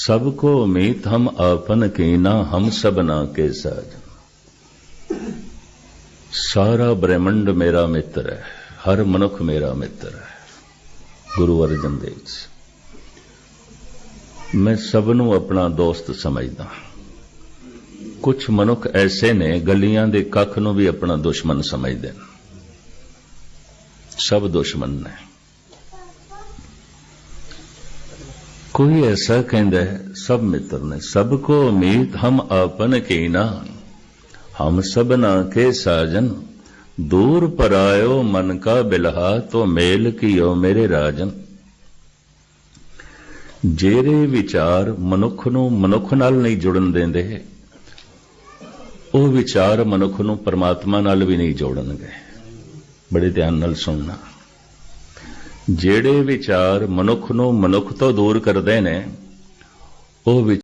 सबको मीत हम आपन कीना हम सबना के साज ਸਾਰਾ ਬ੍ਰਹਿਮੰਡ ਮੇਰਾ ਮਿੱਤਰ ਹੈ ਹਰ ਮਨੁੱਖ ਮੇਰਾ ਮਿੱਤਰ ਹੈ ਗੁਰੂ ਅਰਜਨ ਦੇਵ ਜੀ ਮੈਂ ਸਭ ਨੂੰ ਆਪਣਾ ਦੋਸਤ ਸਮਝਦਾ ਕੁਝ ਮਨੁੱਖ ਐਸੇ ਨੇ ਗਲੀਆਂ ਦੇ ਕੱਖ ਨੂੰ ਵੀ ਆਪਣਾ ਦੁਸ਼ਮਣ ਸਮਝਦੇ ਨੇ ਸਭ ਦੁਸ਼ਮਣ ਨੇ ਕੋਈ ਐਸਾ ਕਹਿੰਦਾ ਸਭ ਮਿੱਤਰ ਨੇ ਸਭ ਕੋ ਉਮੀਦ ਹਮ ਆਪਨ ਕੇ ਨਾ ਹਮ ਸਭਨਾ ਕੇ ਸਾਜਨ ਦੂਰ ਪਰਾਇਓ ਮਨ ਕਾ ਬਿਲਹਾ ਤੋ ਮੇਲ ਕੀਓ ਮੇਰੇ ਰਾਜਨ ਜਿਹੜੇ ਵਿਚਾਰ ਮਨੁੱਖ ਨੂੰ ਮਨੁੱਖ ਨਾਲ ਨਹੀਂ ਜੁੜਨ ਦਿੰਦੇ ਉਹ ਵਿਚਾਰ ਮਨੁੱਖ ਨੂੰ ਪਰਮਾਤਮਾ ਨਾਲ ਵੀ ਨਹੀਂ ਜੋੜਨਗੇ ਬੜੇ ਧਿਆਨ ਨਾਲ ਸੁਣਨਾ ਜਿਹੜੇ ਵਿਚਾਰ ਮਨੁੱਖ ਨੂੰ ਮਨੁੱਖ ਤੋਂ ਦੂਰ ਕਰਦੇ ਨੇ ਉਹ